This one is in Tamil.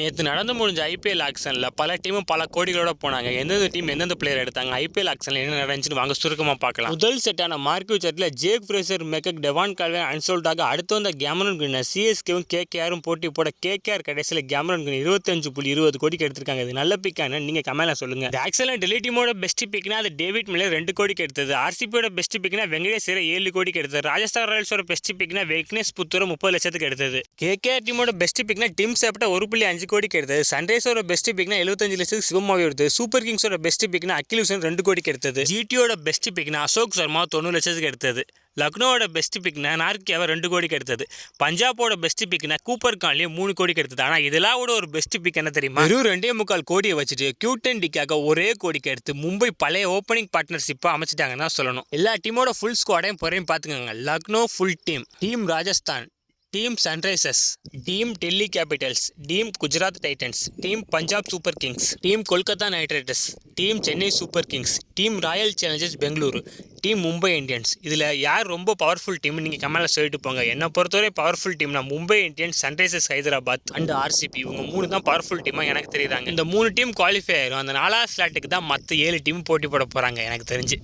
நேற்று நடந்து முடிஞ்ச ஐபிஎல் ஆக்ஷனில் பல டீமும் பல கோடிகளோட போனாங்க. எந்தெந்த டீம் எந்தெந்த பிளேயர் எடுத்தாங்க ஐபிஎல் ஆக்ஷனில் என்ன நடந்துச்சுன்னு வாங்க சுருக்கமாக பார்க்கலாம். முதல் செட்டான marquee subtle Jake Fraser McGurk Devon Conway அன்சோல்டாக அடுத்து வந்த கேமரன் கிரீன் சிஎஸ்கேவும் கேகேஆரும் போட்டி போட கேகேஆர் கடைசியில் கேமரன் கிரீன் இருபத்தஞ்சு புள்ளி இருபது கோடிக்கு எடுத்திருக்காங்க. இது நல்ல பிக்கான நீங்கள் கமலா சொல்லுங்க. ஆக்சுவலாக டெல்லி டீமோட பெஸ்ட் பிக்னா அது டேவிட் மில்லர் ரெண்டு கோடிக்கு எடுத்தது. ஆர்சிபியோட பெஸ்ட் பிக்னா வெங்கடேஸ்வரர் ஏழு கோடிக்கு எடுத்தது. ராஜஸ்தான் ராயல்ஸோட பெஸ்ட் பிக்னா வெக்னேஷ் புத்தூர் முப்பது லட்சத்துக்கு எடுத்தது. கேகேஆர் டீமோட பெஸ்ட் பிக்னா டீம் சாப்பிட்ட ஒரு புள்ளி அஞ்சு கோடிக்கு எடுத்தது. சன்ரைஸோட பெஸ்ட் பிக்னா எழுபத்தஞ்சு லட்சத்துக்கு சிவமாவே எடுத்தது. சூப்பர் கிங்ஸோட பெஸ்ட் பிக்னா அகில் ரெண்டு கோடிக்கு எடுத்தது. ஜிடியோட பெஸ்ட் பிக்னா அசோக் சர்மா தொண்ணூறு லட்சத்துக்கு எடுத்தது. லக்னோவோட பெஸ்ட் பிக்னா நார்கியாவை ரெண்டு கோடிக்கு எடுத்தது. பஞ்சாபோட பெஸ்ட் பிக்னா கூப்பர் கான்லேயே மூணு கோடிக்கு எடுத்தது. ஆனால் இதெல்லாம் கூட ஒரு பெஸ்ட் பிக் என்ன தெரியுமா? வெறும் ரெண்டே முக்கால் கோடியை வச்சுட்டு கியூட்டன் டிக்காக ஒரே கோடிக்கு எடுத்து மும்பை பழைய ஓப்பனிங் பார்ட்னர்ஷிப்பாக அமைச்சிட்டாங்கன்னு தான் சொல்லணும். எல்லா டீமோட ஃபுல் ஸ்குவாடையும் பொறையும் பார்த்துக்கோங்க. Lucknow full team team Rajasthan team Sunrisers team Delhi Capitals team Gujarat Titans team Punjab Super Kings team Kolkata Knight Riders team Chennai Super Kings team Royal Challengers Bengaluru team Mumbai Indians இதில் யார் ரொம்ப பவர்ஃபுல் டீம் நீங்கள் கமெண்ட்ல சொல்லிட்டு போங்க. என்னை பொறுத்தவரை powerful டீம்னா Mumbai Indians Sunrisers Hyderabad and RCB இவங்க மூணு தான் பவர்ஃபுல் டீமாக எனக்கு தெரியுறாங்க இந்த மூணு டீம் குவாலிஃபை ஆயிரும். அந்த நாலாவது ஸ்லாட்டுக்கு தான் மற்ற ஏழு டீம் போட்டி போட போகிறாங்க எனக்கு தெரிஞ்சு.